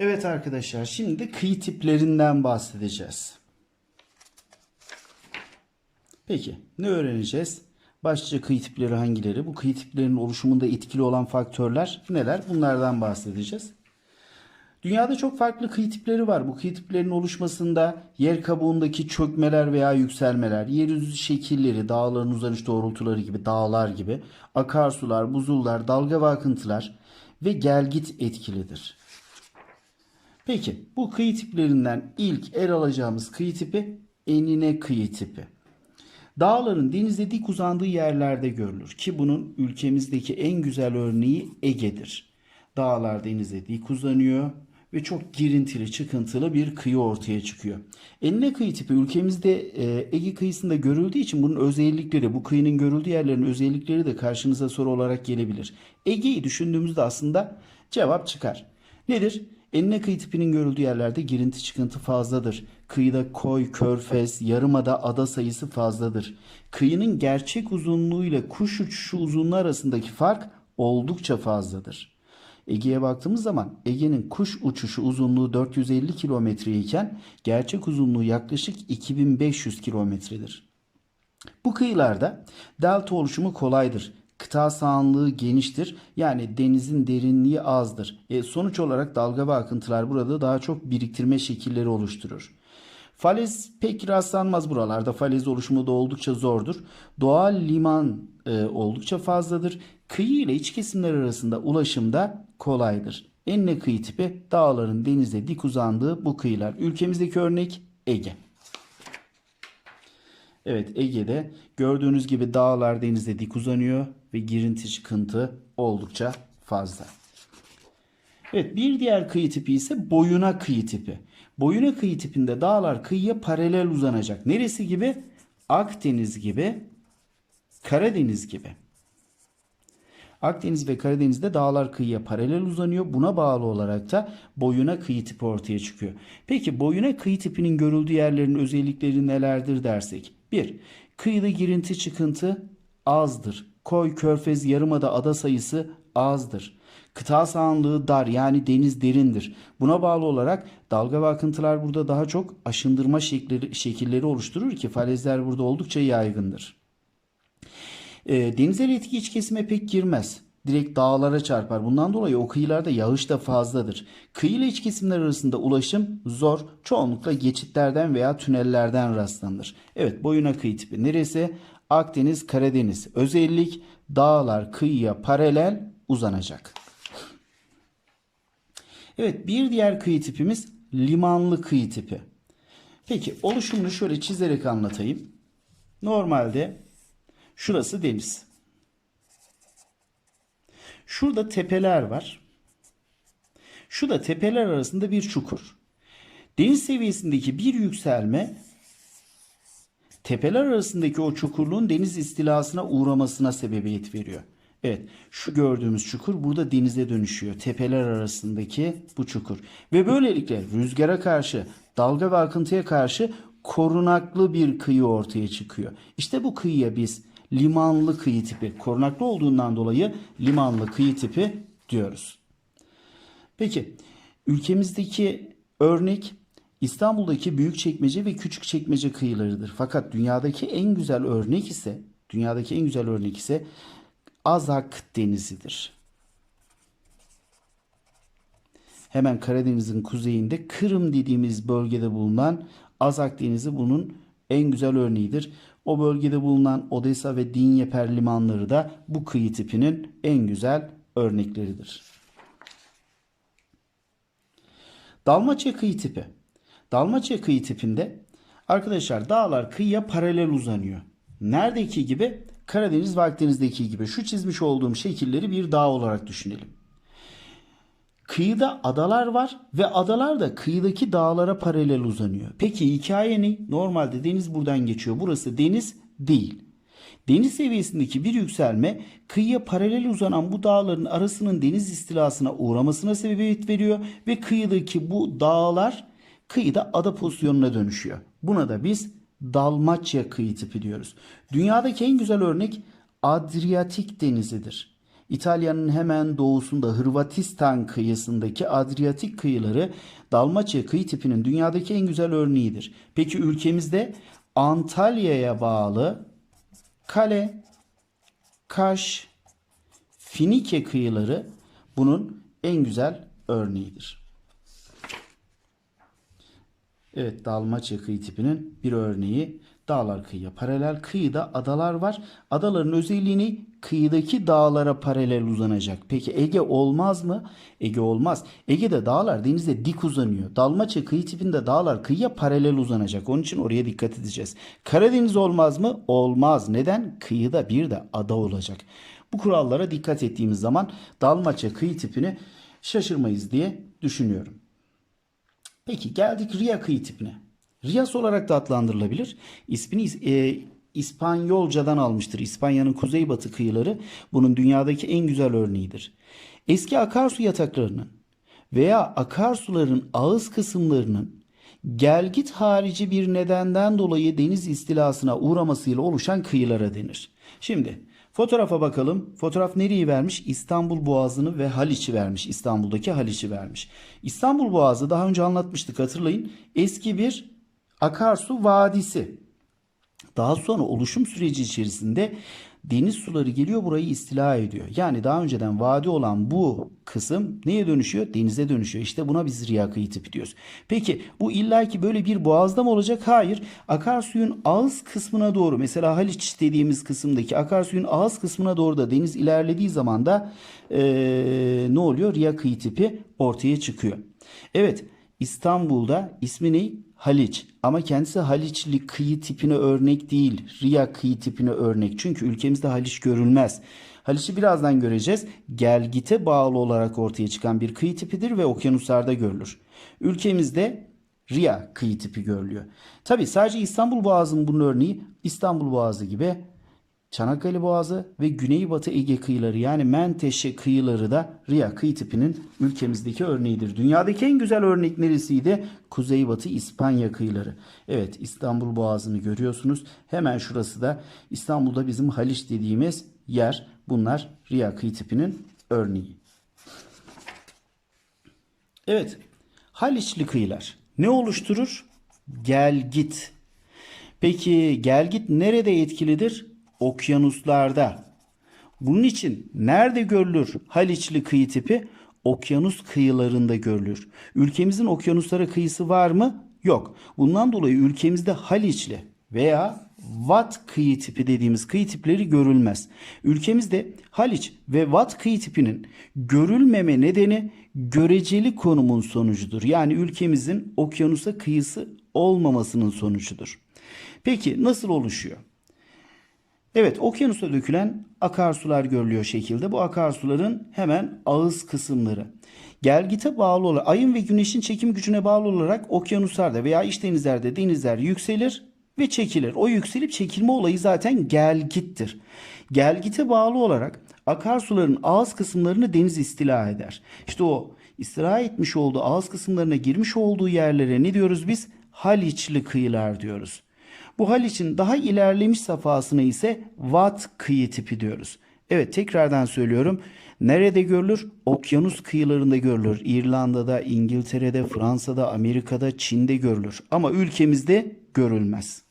Evet arkadaşlar şimdi kıyı tiplerinden bahsedeceğiz. Peki ne öğreneceğiz? Başlıca kıyı tipleri hangileri? Bu kıyı tiplerinin oluşumunda etkili olan faktörler neler? Bunlardan bahsedeceğiz. Dünyada çok farklı kıyı tipleri var. Bu kıyı tiplerinin oluşmasında yer kabuğundaki çökmeler veya yükselmeler, yeryüzü şekilleri, dağların uzanış doğrultuları gibi, dağlar gibi, akarsular, buzullar, dalga ve akıntılar ve gelgit etkilidir. Peki bu kıyı tiplerinden ilk el alacağımız kıyı tipi enine kıyı tipi. Dağların denize dik uzandığı yerlerde görülür ki bunun ülkemizdeki en güzel örneği Ege'dir. Dağlar denize dik uzanıyor ve çok girintili çıkıntılı bir kıyı ortaya çıkıyor. Enine kıyı tipi ülkemizde e, Ege kıyısında görüldüğü için bunun özellikleri, bu kıyının görüldüğü yerlerin özellikleri de karşınıza soru olarak gelebilir. Ege'yi düşündüğümüzde aslında cevap çıkar. Nedir? Enine kıyı tipinin görüldüğü yerlerde girinti çıkıntı fazladır. Kıyıda koy, körfez, yarımada ada sayısı fazladır. Kıyının gerçek uzunluğu ile kuş uçuşu uzunluğu arasındaki fark oldukça fazladır. Ege'ye baktığımız zaman Ege'nin kuş uçuşu uzunluğu 450 kilometre iken gerçek uzunluğu yaklaşık 2500 kilometredir. Bu kıyılarda delta oluşumu kolaydır. Kıta sahanlığı geniştir. Yani denizin derinliği azdır. E, sonuç olarak dalga ve akıntılar burada daha çok biriktirme şekilleri oluşturur. Falez pek rastlanmaz buralarda. Falez oluşumu da oldukça zordur. Doğal liman e, oldukça fazladır. Kıyı ile iç kesimler arasında ulaşım da kolaydır. Enine kıyı tipi dağların denize dik uzandığı bu kıyılar. Ülkemizdeki örnek Ege. Evet Ege'de gördüğünüz gibi dağlar denize dik uzanıyor ve girinti çıkıntı oldukça fazla. Evet bir diğer kıyı tipi ise boyuna kıyı tipi. Boyuna kıyı tipinde dağlar kıyıya paralel uzanacak. Neresi gibi? Akdeniz gibi, Karadeniz gibi. Akdeniz ve Karadeniz'de dağlar kıyıya paralel uzanıyor. Buna bağlı olarak da boyuna kıyı tipi ortaya çıkıyor. Peki boyuna kıyı tipinin görüldüğü yerlerin özellikleri nelerdir dersek? 1. Kıyıda girinti çıkıntı azdır. Koy, körfez, yarımada ada sayısı azdır. Kıta sahanlığı dar yani deniz derindir. Buna bağlı olarak dalga ve akıntılar burada daha çok aşındırma şekilleri, şekilleri oluşturur ki falezler burada oldukça yaygındır. E, denizel etki iç kesime pek girmez. Direkt dağlara çarpar. Bundan dolayı o kıyılarda yağış da fazladır. Kıyı ile iç kesimler arasında ulaşım zor. Çoğunlukla geçitlerden veya tünellerden rastlanır. Evet boyuna kıyı tipi neresi? Akdeniz, Karadeniz. Özellik dağlar kıyıya paralel uzanacak. Evet bir diğer kıyı tipimiz limanlı kıyı tipi. Peki oluşumunu şöyle çizerek anlatayım. Normalde şurası deniz. Şurada tepeler var. Şu da tepeler arasında bir çukur. Deniz seviyesindeki bir yükselme tepeler arasındaki o çukurluğun deniz istilasına uğramasına sebebiyet veriyor. Evet şu gördüğümüz çukur burada denize dönüşüyor. Tepeler arasındaki bu çukur. Ve böylelikle rüzgara karşı dalga ve akıntıya karşı korunaklı bir kıyı ortaya çıkıyor. İşte bu kıyıya biz limanlı kıyı tipi korunaklı olduğundan dolayı limanlı kıyı tipi diyoruz. Peki ülkemizdeki örnek İstanbul'daki Büyükçekmece ve Küçükçekmece kıyılarıdır. Fakat dünyadaki en güzel örnek ise dünyadaki en güzel örnek ise Azak Denizi'dir. Hemen Karadeniz'in kuzeyinde Kırım dediğimiz bölgede bulunan Azak Denizi bunun en güzel örneğidir. O bölgede bulunan Odessa ve Dinyeper limanları da bu kıyı tipinin en güzel örnekleridir. Dalmaçya kıyı tipi. Dalmaçya kıyı tipinde arkadaşlar dağlar kıyıya paralel uzanıyor. Neredeki gibi? Karadeniz ve Akdeniz'deki gibi. Şu çizmiş olduğum şekilleri bir dağ olarak düşünelim. Kıyıda adalar var ve adalar da kıyıdaki dağlara paralel uzanıyor. Peki hikaye ne? Normalde deniz buradan geçiyor. Burası deniz değil. Deniz seviyesindeki bir yükselme kıyıya paralel uzanan bu dağların arasının deniz istilasına uğramasına sebebiyet veriyor ve kıyıdaki bu dağlar kıyıda ada pozisyonuna dönüşüyor. Buna da biz Dalmaçya kıyı tipi diyoruz. Dünyadaki en güzel örnek Adriyatik denizidir. İtalya'nın hemen doğusunda Hırvatistan kıyısındaki Adriyatik kıyıları Dalmaçya kıyı tipinin dünyadaki en güzel örneğidir. Peki ülkemizde Antalya'ya bağlı Kale, Kaş, Finike kıyıları bunun en güzel örneğidir. Evet Dalmaçya kıyı tipinin bir örneği. Dağlar kıyıya paralel. Kıyıda adalar var. Adaların özelliğini kıyıdaki dağlara paralel uzanacak. Peki Ege olmaz mı? Ege olmaz. Ege'de dağlar denizde dik uzanıyor. Dalmaçya kıyı tipinde dağlar kıyıya paralel uzanacak. Onun için oraya dikkat edeceğiz. Karadeniz olmaz mı? Olmaz. Neden? Kıyıda bir de ada olacak. Bu kurallara dikkat ettiğimiz zaman Dalmaçya kıyı tipini şaşırmayız diye düşünüyorum. Peki geldik Ria kıyı tipine. Rias olarak da adlandırılabilir. İsmini e, İspanyolcadan almıştır. İspanya'nın kuzeybatı kıyıları bunun dünyadaki en güzel örneğidir. Eski akarsu yataklarının veya akarsuların ağız kısımlarının gelgit harici bir nedenden dolayı deniz istilasına uğramasıyla oluşan kıyılara denir. Şimdi fotoğrafa bakalım. Fotoğraf nereyi vermiş? İstanbul Boğazı'nı ve Haliç'i vermiş. İstanbul'daki Haliç'i vermiş. İstanbul Boğazı daha önce anlatmıştık hatırlayın. Eski bir akarsu vadisi. Daha sonra oluşum süreci içerisinde deniz suları geliyor burayı istila ediyor. Yani daha önceden vadi olan bu kısım neye dönüşüyor? Denize dönüşüyor. İşte buna biz riya kıyı tipi diyoruz. Peki bu illaki böyle bir boğazda mı olacak? Hayır. Akarsuyun ağız kısmına doğru mesela Haliç dediğimiz kısımdaki akarsuyun ağız kısmına doğru da deniz ilerlediği zaman da ee, ne oluyor? Riya kıyı tipi ortaya çıkıyor. Evet İstanbul'da ismi ne? Haliç. Ama kendisi Haliçli kıyı tipine örnek değil. Riya kıyı tipine örnek. Çünkü ülkemizde Haliç görülmez. Haliç'i birazdan göreceğiz. Gelgite bağlı olarak ortaya çıkan bir kıyı tipidir ve okyanuslarda görülür. Ülkemizde Riya kıyı tipi görülüyor. Tabi sadece İstanbul Boğazı'nın bunun örneği İstanbul Boğazı gibi Çanakkale Boğazı ve Güneybatı Ege kıyıları yani Menteşe kıyıları da Riya kıyı tipinin ülkemizdeki örneğidir. Dünyadaki en güzel örnek neresiydi? Kuzeybatı İspanya kıyıları. Evet İstanbul Boğazı'nı görüyorsunuz. Hemen şurası da İstanbul'da bizim Haliç dediğimiz yer. Bunlar Riya kıyı tipinin örneği. Evet Haliçli kıyılar ne oluşturur? Gel git. Peki gel git nerede etkilidir? Okyanuslarda. Bunun için nerede görülür Haliçli kıyı tipi? Okyanus kıyılarında görülür. Ülkemizin okyanuslara kıyısı var mı? Yok. Bundan dolayı ülkemizde Haliçli veya Vat kıyı tipi dediğimiz kıyı tipleri görülmez. Ülkemizde Haliç ve Vat kıyı tipinin görülmeme nedeni göreceli konumun sonucudur. Yani ülkemizin okyanusa kıyısı olmamasının sonucudur. Peki nasıl oluşuyor? Evet okyanusa dökülen akarsular görülüyor şekilde. Bu akarsuların hemen ağız kısımları. Gelgite bağlı olarak ayın ve güneşin çekim gücüne bağlı olarak okyanuslarda veya iç denizlerde denizler yükselir ve çekilir. O yükselip çekilme olayı zaten gelgittir. Gelgite bağlı olarak akarsuların ağız kısımlarını deniz istila eder. İşte o istila etmiş olduğu ağız kısımlarına girmiş olduğu yerlere ne diyoruz biz? Haliçli kıyılar diyoruz. Bu Haliç'in daha ilerlemiş safhasına ise Watt kıyı tipi diyoruz. Evet tekrardan söylüyorum. Nerede görülür? Okyanus kıyılarında görülür. İrlanda'da, İngiltere'de, Fransa'da, Amerika'da, Çin'de görülür. Ama ülkemizde görülmez.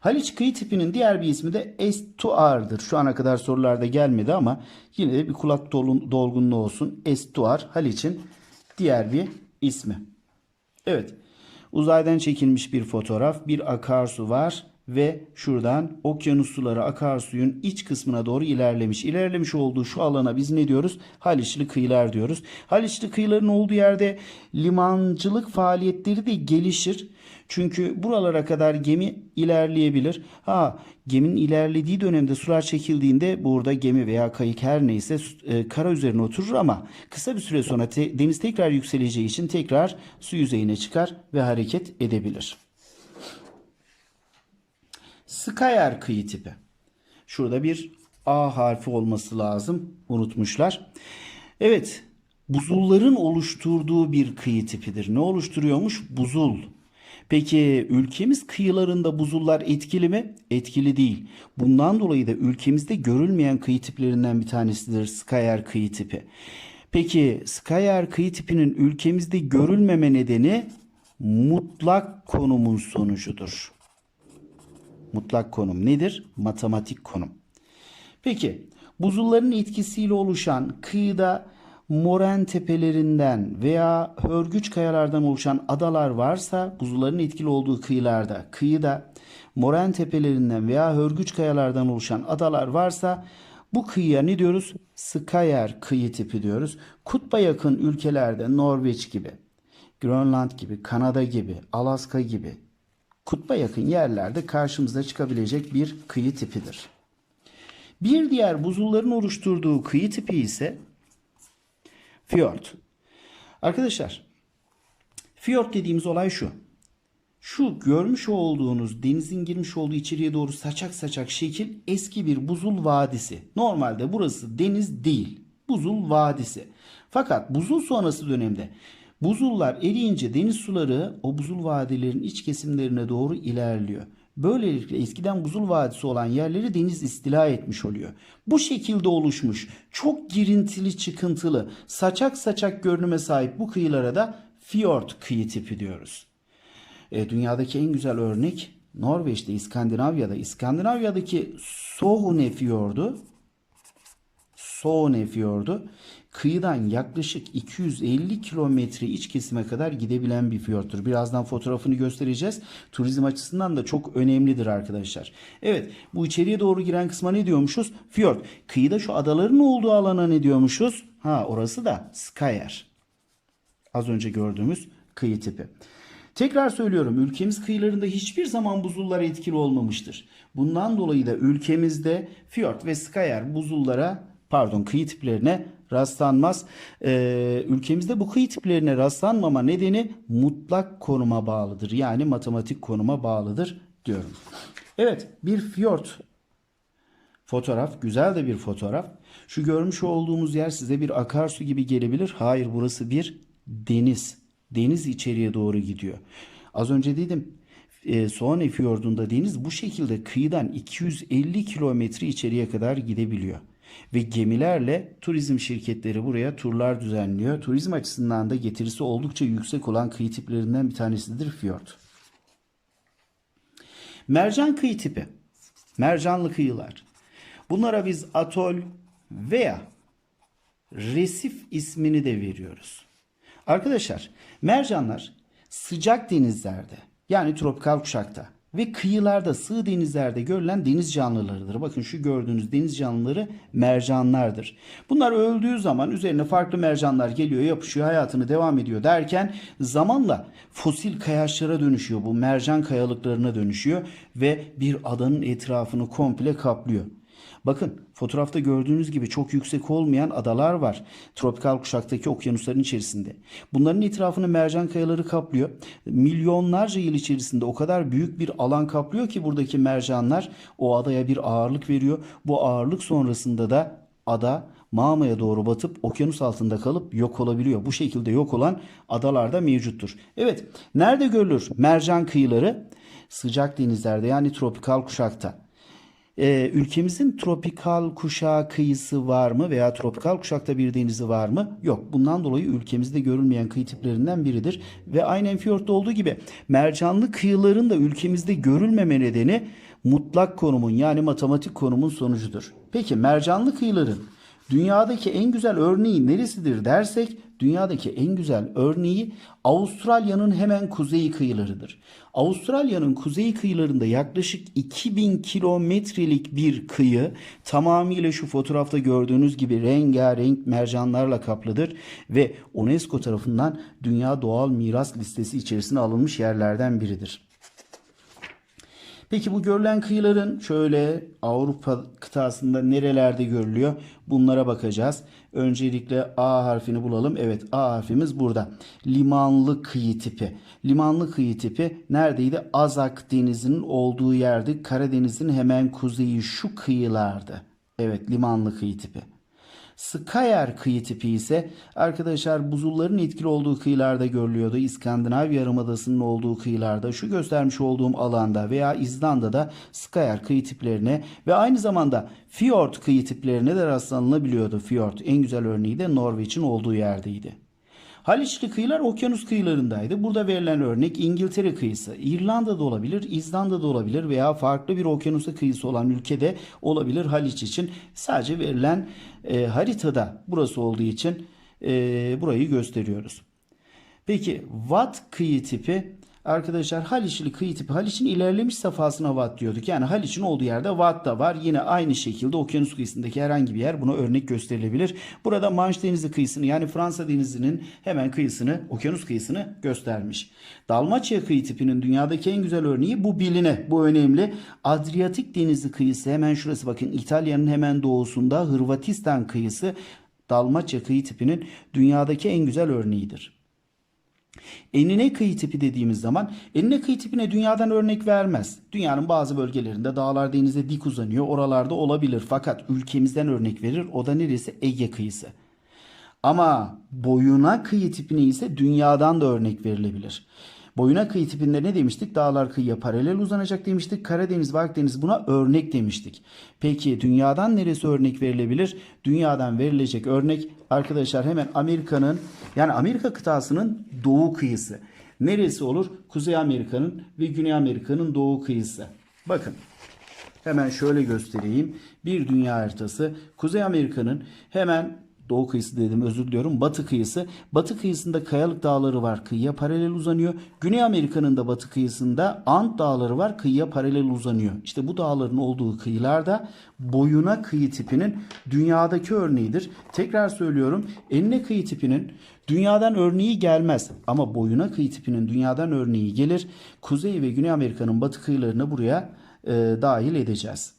Haliç kıyı tipinin diğer bir ismi de estuardır. Şu ana kadar sorularda gelmedi ama yine de bir kulak dolgunluğu olsun. Estuar Haliç'in diğer bir ismi. Evet. Uzaydan çekilmiş bir fotoğraf. Bir akarsu var ve şuradan okyanus suları akarsuyun iç kısmına doğru ilerlemiş. İlerlemiş olduğu şu alana biz ne diyoruz? Haliçli kıyılar diyoruz. Haliçli kıyıların olduğu yerde limancılık faaliyetleri de gelişir. Çünkü buralara kadar gemi ilerleyebilir. Ha geminin ilerlediği dönemde sular çekildiğinde burada gemi veya kayık her neyse e, kara üzerine oturur ama kısa bir süre sonra te, deniz tekrar yükseleceği için tekrar su yüzeyine çıkar ve hareket edebilir. Skyer kıyı tipi. Şurada bir A harfi olması lazım. Unutmuşlar. Evet. Buzulların oluşturduğu bir kıyı tipidir. Ne oluşturuyormuş? Buzul. Peki ülkemiz kıyılarında buzullar etkili mi? Etkili değil. Bundan dolayı da ülkemizde görülmeyen kıyı tiplerinden bir tanesidir Skyer kıyı tipi. Peki Skyer kıyı tipinin ülkemizde görülmeme nedeni mutlak konumun sonucudur. Mutlak konum nedir? Matematik konum. Peki buzulların etkisiyle oluşan kıyıda moren tepelerinden veya hörgüç kayalardan oluşan adalar varsa buzulların etkili olduğu kıyılarda kıyıda moren tepelerinden veya hörgüç kayalardan oluşan adalar varsa bu kıyıya ne diyoruz? Skyer kıyı tipi diyoruz. Kutba yakın ülkelerde Norveç gibi, Grönland gibi, Kanada gibi, Alaska gibi kutba yakın yerlerde karşımıza çıkabilecek bir kıyı tipidir. Bir diğer buzulların oluşturduğu kıyı tipi ise fiyort. Arkadaşlar, fiyort dediğimiz olay şu. Şu görmüş olduğunuz denizin girmiş olduğu içeriye doğru saçak saçak şekil eski bir buzul vadisi. Normalde burası deniz değil. Buzul vadisi. Fakat buzul sonrası dönemde buzullar eriyince deniz suları o buzul vadilerin iç kesimlerine doğru ilerliyor. Böylelikle eskiden buzul vadisi olan yerleri deniz istila etmiş oluyor. Bu şekilde oluşmuş çok girintili çıkıntılı saçak saçak görünüme sahip bu kıyılara da fiyort kıyı tipi diyoruz. E, dünyadaki en güzel örnek Norveç'te, İskandinavya'da. İskandinavya'daki Sohne fiyordu. Sohne fiyordu. Kıyıdan yaklaşık 250 kilometre iç kesime kadar gidebilen bir fiyorttur. Birazdan fotoğrafını göstereceğiz. Turizm açısından da çok önemlidir arkadaşlar. Evet bu içeriye doğru giren kısma ne diyormuşuz? Fiyort. Kıyıda şu adaların olduğu alana ne diyormuşuz? Ha orası da Skyer. Az önce gördüğümüz kıyı tipi. Tekrar söylüyorum ülkemiz kıyılarında hiçbir zaman buzullar etkili olmamıştır. Bundan dolayı da ülkemizde fiyort ve skyer buzullara pardon kıyı tiplerine rastlanmaz. Ee, ülkemizde bu kıyı tiplerine rastlanmama nedeni mutlak konuma bağlıdır. Yani matematik konuma bağlıdır diyorum. Evet bir fiyort Fotoğraf güzel de bir fotoğraf. Şu görmüş olduğumuz yer size bir akarsu gibi gelebilir. Hayır burası bir deniz. Deniz içeriye doğru gidiyor. Az önce dedim e, Soğan Fiyordu'nda deniz bu şekilde kıyıdan 250 kilometre içeriye kadar gidebiliyor. Ve gemilerle turizm şirketleri buraya turlar düzenliyor. Turizm açısından da getirisi oldukça yüksek olan kıyı tiplerinden bir tanesidir fiyort. Mercan kıyı tipi. Mercanlı kıyılar. Bunlara biz atol veya resif ismini de veriyoruz. Arkadaşlar mercanlar sıcak denizlerde yani tropikal kuşakta ve kıyılarda sığ denizlerde görülen deniz canlılarıdır. Bakın şu gördüğünüz deniz canlıları mercanlardır. Bunlar öldüğü zaman üzerine farklı mercanlar geliyor yapışıyor hayatını devam ediyor derken zamanla fosil kayaçlara dönüşüyor. Bu mercan kayalıklarına dönüşüyor ve bir adanın etrafını komple kaplıyor. Bakın fotoğrafta gördüğünüz gibi çok yüksek olmayan adalar var. Tropikal kuşaktaki okyanusların içerisinde. Bunların etrafını mercan kayaları kaplıyor. Milyonlarca yıl içerisinde o kadar büyük bir alan kaplıyor ki buradaki mercanlar o adaya bir ağırlık veriyor. Bu ağırlık sonrasında da ada mağmaya doğru batıp okyanus altında kalıp yok olabiliyor. Bu şekilde yok olan adalarda mevcuttur. Evet nerede görülür mercan kıyıları? Sıcak denizlerde yani tropikal kuşakta. Ee, ülkemizin tropikal kuşağı kıyısı var mı veya tropikal kuşakta bir denizi var mı? Yok. Bundan dolayı ülkemizde görülmeyen kıyı tiplerinden biridir. Ve aynen fiyortta olduğu gibi mercanlı kıyıların da ülkemizde görülmeme nedeni mutlak konumun yani matematik konumun sonucudur. Peki mercanlı kıyıların dünyadaki en güzel örneği neresidir dersek dünyadaki en güzel örneği Avustralya'nın hemen kuzey kıyılarıdır. Avustralya'nın kuzey kıyılarında yaklaşık 2000 kilometrelik bir kıyı tamamıyla şu fotoğrafta gördüğünüz gibi rengarenk mercanlarla kaplıdır ve UNESCO tarafından Dünya Doğal Miras Listesi içerisine alınmış yerlerden biridir. Peki bu görülen kıyıların şöyle Avrupa kıtasında nerelerde görülüyor? Bunlara bakacağız. Öncelikle A harfini bulalım. Evet A harfimiz burada. Limanlı kıyı tipi. Limanlı kıyı tipi neredeydi? Azak denizinin olduğu yerde Karadeniz'in hemen kuzeyi şu kıyılardı. Evet limanlı kıyı tipi. Skayer kıyı tipi ise arkadaşlar buzulların etkili olduğu kıyılarda görülüyordu. İskandinav Yarımadası'nın olduğu kıyılarda şu göstermiş olduğum alanda veya İzlanda'da Skayer kıyı tiplerine ve aynı zamanda Fjord kıyı tiplerine de rastlanılabiliyordu. Fjord en güzel örneği de Norveç'in olduğu yerdeydi. Haliçli kıyılar okyanus kıyılarındaydı. Burada verilen örnek İngiltere kıyısı. İrlanda'da olabilir, İzlanda'da olabilir veya farklı bir okyanusa kıyısı olan ülkede olabilir Haliç için. Sadece verilen e, haritada burası olduğu için e, burayı gösteriyoruz. Peki Watt kıyı tipi Arkadaşlar Haliçli kıyı tipi Haliç'in ilerlemiş safhasına Watt diyorduk. Yani Haliç'in olduğu yerde Watt da var. Yine aynı şekilde okyanus kıyısındaki herhangi bir yer buna örnek gösterilebilir. Burada Manş Denizi kıyısını yani Fransa Denizi'nin hemen kıyısını, okyanus kıyısını göstermiş. Dalmaçya kıyı tipinin dünyadaki en güzel örneği bu biline, bu önemli. Adriyatik Denizi kıyısı hemen şurası bakın İtalya'nın hemen doğusunda Hırvatistan kıyısı Dalmaçya kıyı tipinin dünyadaki en güzel örneğidir. Enine kıyı tipi dediğimiz zaman enine kıyı tipine dünyadan örnek vermez. Dünyanın bazı bölgelerinde dağlar denize dik uzanıyor. Oralarda olabilir. Fakat ülkemizden örnek verir. O da neresi? Ege kıyısı. Ama boyuna kıyı tipine ise dünyadan da örnek verilebilir. Boyuna kıyı tipinde ne demiştik? Dağlar kıyıya paralel uzanacak demiştik. Karadeniz ve Akdeniz buna örnek demiştik. Peki dünyadan neresi örnek verilebilir? Dünyadan verilecek örnek arkadaşlar hemen Amerika'nın yani Amerika kıtasının doğu kıyısı. Neresi olur? Kuzey Amerika'nın ve Güney Amerika'nın doğu kıyısı. Bakın hemen şöyle göstereyim. Bir dünya haritası. Kuzey Amerika'nın hemen Doğu kıyısı dedim özür diliyorum. Batı kıyısı. Batı kıyısında kayalık dağları var. Kıyıya paralel uzanıyor. Güney Amerika'nın da batı kıyısında Ant dağları var. Kıyıya paralel uzanıyor. İşte bu dağların olduğu kıyılarda boyuna kıyı tipinin dünyadaki örneğidir. Tekrar söylüyorum. Enine kıyı tipinin dünyadan örneği gelmez. Ama boyuna kıyı tipinin dünyadan örneği gelir. Kuzey ve Güney Amerika'nın batı kıyılarını buraya e, dahil edeceğiz.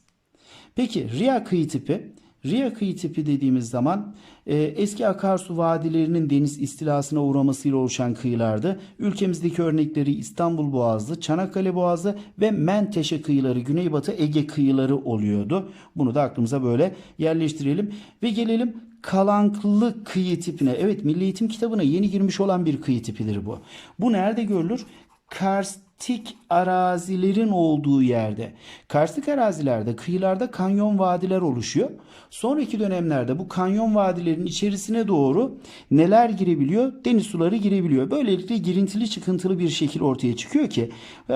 Peki Ria kıyı tipi Ria kıyı tipi dediğimiz zaman e, eski akarsu vadilerinin deniz istilasına uğramasıyla oluşan kıyılardı. Ülkemizdeki örnekleri İstanbul Boğazı, Çanakkale Boğazı ve Menteşe kıyıları, Güneybatı Ege kıyıları oluyordu. Bunu da aklımıza böyle yerleştirelim ve gelelim kalanklı kıyı tipine. Evet Milli Eğitim kitabına yeni girmiş olan bir kıyı tipidir bu. Bu nerede görülür? Karstik arazilerin olduğu yerde. Karstik arazilerde kıyılarda kanyon vadiler oluşuyor. Sonraki dönemlerde bu kanyon vadilerin içerisine doğru neler girebiliyor? Deniz suları girebiliyor. Böylelikle girintili çıkıntılı bir şekil ortaya çıkıyor ki e,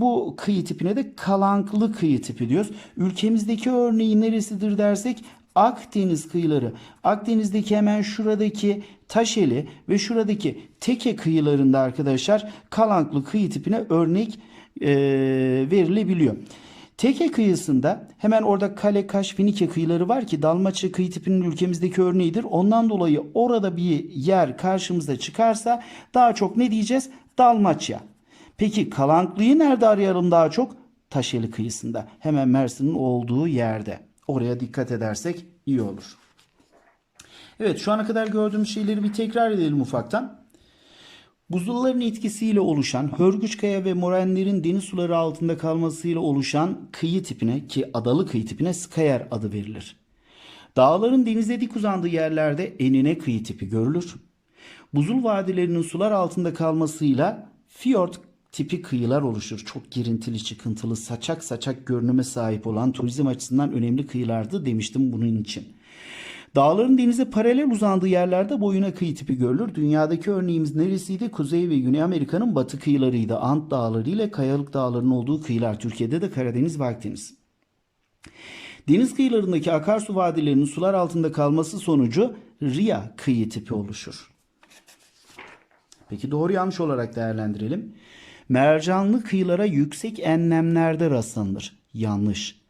bu kıyı tipine de kalanklı kıyı tipi diyoruz. Ülkemizdeki örneği neresidir dersek Akdeniz kıyıları. Akdeniz'deki hemen şuradaki Taşeli ve şuradaki Teke kıyılarında arkadaşlar Kalanklı kıyı tipine örnek e, verilebiliyor. Teke kıyısında hemen orada Kale, Kaş, Finike kıyıları var ki Dalmaçya kıyı tipinin ülkemizdeki örneğidir. Ondan dolayı orada bir yer karşımıza çıkarsa daha çok ne diyeceğiz? Dalmaçya. Peki Kalanklı'yı nerede arayalım daha çok? Taşeli kıyısında. Hemen Mersin'in olduğu yerde. Oraya dikkat edersek iyi olur. Evet şu ana kadar gördüğümüz şeyleri bir tekrar edelim ufaktan. Buzulların etkisiyle oluşan Hörgüçkaya ve morenlerin deniz suları altında kalmasıyla oluşan kıyı tipine ki adalı kıyı tipine Skayer adı verilir. Dağların denize dik uzandığı yerlerde enine kıyı tipi görülür. Buzul vadilerinin sular altında kalmasıyla fiyord tipi kıyılar oluşur. Çok girintili, çıkıntılı, saçak saçak görünüme sahip olan turizm açısından önemli kıyılardı demiştim bunun için. Dağların denize paralel uzandığı yerlerde boyuna kıyı tipi görülür. Dünyadaki örneğimiz neresiydi? Kuzey ve Güney Amerika'nın batı kıyılarıydı. Ant Dağları ile Kayalık Dağları'nın olduğu kıyılar. Türkiye'de de Karadeniz ve Akdeniz. Deniz kıyılarındaki akarsu vadilerinin sular altında kalması sonucu Ria kıyı tipi oluşur. Peki doğru yanlış olarak değerlendirelim. Mercanlı kıyılara yüksek enlemlerde rastlanır. Yanlış.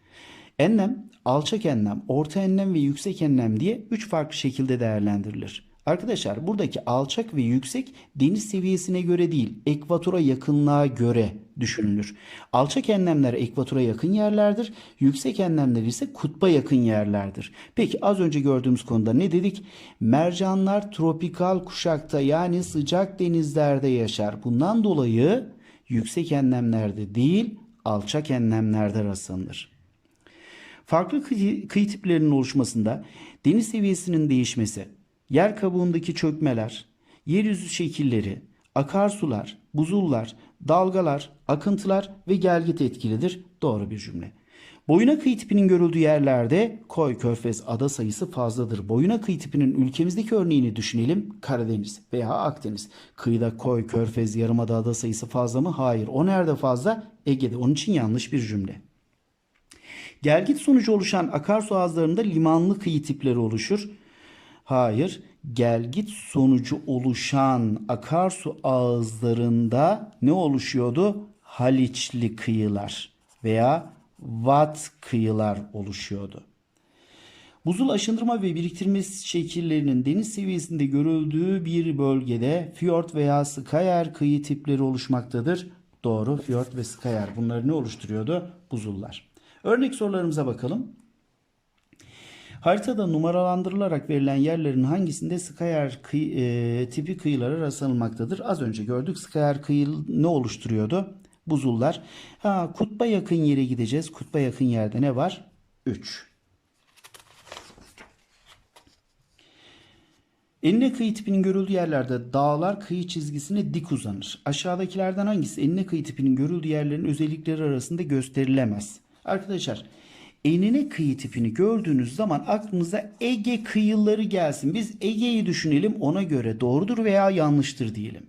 Enlem, alçak enlem, orta enlem ve yüksek enlem diye 3 farklı şekilde değerlendirilir. Arkadaşlar buradaki alçak ve yüksek deniz seviyesine göre değil, ekvatora yakınlığa göre düşünülür. Alçak enlemler ekvatora yakın yerlerdir. Yüksek enlemler ise kutba yakın yerlerdir. Peki az önce gördüğümüz konuda ne dedik? Mercanlar tropikal kuşakta yani sıcak denizlerde yaşar. Bundan dolayı yüksek enlemlerde değil alçak enlemlerde rastlanır. Farklı kıyı, tiplerinin oluşmasında deniz seviyesinin değişmesi, yer kabuğundaki çökmeler, yeryüzü şekilleri, akarsular, buzullar, dalgalar, akıntılar ve gelgit etkilidir. Doğru bir cümle. Boyuna kıyı tipinin görüldüğü yerlerde koy, körfez, ada sayısı fazladır. Boyuna kıyı tipinin ülkemizdeki örneğini düşünelim. Karadeniz veya Akdeniz. Kıyıda koy, körfez, yarımada ada sayısı fazla mı? Hayır. O nerede fazla? Ege'de. Onun için yanlış bir cümle. Gelgit sonucu oluşan akarsu ağızlarında limanlı kıyı tipleri oluşur. Hayır. Gelgit sonucu oluşan akarsu ağızlarında ne oluşuyordu? Haliçli kıyılar veya Vat kıyılar oluşuyordu. Buzul aşındırma ve biriktirme şekillerinin deniz seviyesinde görüldüğü bir bölgede fiyort veya skayer kıyı tipleri oluşmaktadır. Doğru, fiyort ve skayer. Bunları ne oluşturuyordu? Buzullar. Örnek sorularımıza bakalım. Haritada numaralandırılarak verilen yerlerin hangisinde skayer kıyı, e, tipi kıyılara rastlanılmaktadır? Az önce gördük. Skayer kıyı ne oluşturuyordu? Buzullar. Ha, kutba yakın yere gideceğiz. Kutba yakın yerde ne var? 3. Enine kıyı tipinin görüldüğü yerlerde dağlar kıyı çizgisine dik uzanır. Aşağıdakilerden hangisi enine kıyı tipinin görüldüğü yerlerin özellikleri arasında gösterilemez? Arkadaşlar enine kıyı tipini gördüğünüz zaman aklınıza Ege kıyıları gelsin. Biz Ege'yi düşünelim ona göre doğrudur veya yanlıştır diyelim.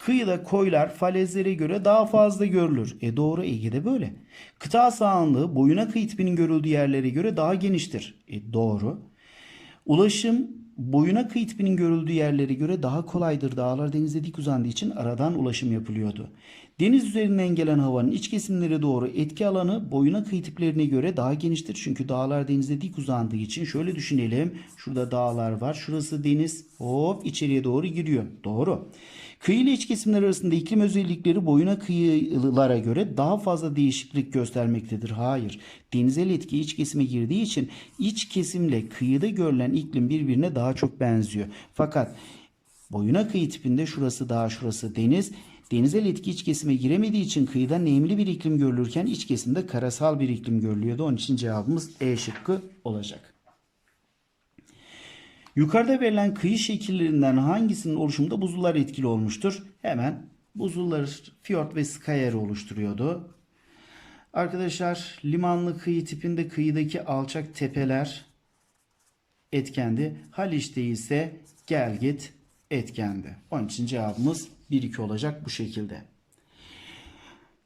Kıyıda koylar falezlere göre daha fazla görülür. E doğru Ege'de böyle. Kıta sahanlığı boyuna kıyı tipinin görüldüğü yerlere göre daha geniştir. E doğru. Ulaşım boyuna kıyı tipinin görüldüğü yerlere göre daha kolaydır. Dağlar denize dik uzandığı için aradan ulaşım yapılıyordu. Deniz üzerinden gelen havanın iç kesimlere doğru etki alanı boyuna kıyı tiplerine göre daha geniştir. Çünkü dağlar denize dik uzandığı için şöyle düşünelim. Şurada dağlar var. Şurası deniz. Hop içeriye doğru giriyor. Doğru. Kıyı ile iç kesimler arasında iklim özellikleri boyuna kıyılara göre daha fazla değişiklik göstermektedir. Hayır. Denizel etki iç kesime girdiği için iç kesimle kıyıda görülen iklim birbirine daha çok benziyor. Fakat boyuna kıyı tipinde şurası dağ şurası deniz. Denizel etki iç kesime giremediği için kıyıda nemli bir iklim görülürken iç kesimde karasal bir iklim görülüyordu. Onun için cevabımız E şıkkı olacak. Yukarıda verilen kıyı şekillerinden hangisinin oluşumunda buzullar etkili olmuştur? Hemen buzullar fiyort ve skayer oluşturuyordu. Arkadaşlar limanlı kıyı tipinde kıyıdaki alçak tepeler etkendi. Haliç'te ise gelgit etkendi. Onun için cevabımız 1-2 olacak bu şekilde.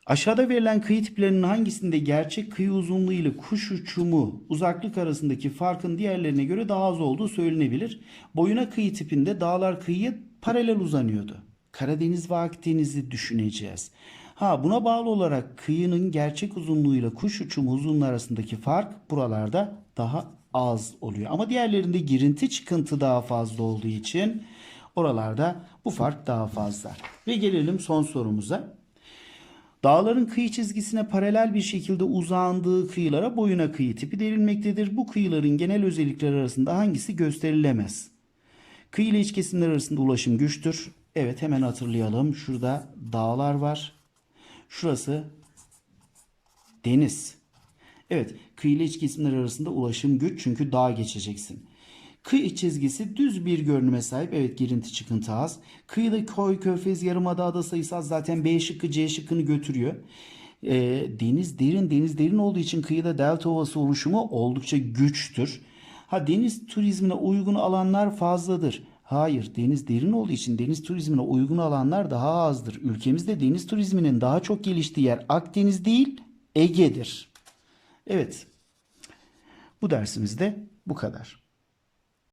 Aşağıda verilen kıyı tiplerinin hangisinde gerçek kıyı uzunluğu ile kuş uçumu uzaklık arasındaki farkın diğerlerine göre daha az olduğu söylenebilir. Boyuna kıyı tipinde dağlar kıyıya paralel uzanıyordu. Karadeniz ve Akdeniz'i düşüneceğiz. Ha buna bağlı olarak kıyının gerçek uzunluğuyla kuş uçumu uzunluğu arasındaki fark buralarda daha az oluyor. Ama diğerlerinde girinti çıkıntı daha fazla olduğu için oralarda bu fark daha fazla. Ve gelelim son sorumuza. Dağların kıyı çizgisine paralel bir şekilde uzandığı kıyılara boyuna kıyı tipi denilmektedir. Bu kıyıların genel özellikleri arasında hangisi gösterilemez? Kıyı ile iç kesimler arasında ulaşım güçtür. Evet hemen hatırlayalım. Şurada dağlar var. Şurası deniz. Evet kıyı ile iç kesimler arasında ulaşım güç çünkü dağ geçeceksin. Kıyı çizgisi düz bir görünüme sahip. Evet girinti çıkıntı az. Kıyıda koy, körfez, yarımada ada sayısı az. Zaten B şıkkı C şıkkını götürüyor. E, deniz derin. Deniz derin olduğu için kıyıda delta ovası oluşumu oldukça güçtür. Ha deniz turizmine uygun alanlar fazladır. Hayır deniz derin olduğu için deniz turizmine uygun alanlar daha azdır. Ülkemizde deniz turizminin daha çok geliştiği yer Akdeniz değil Ege'dir. Evet bu dersimizde bu kadar.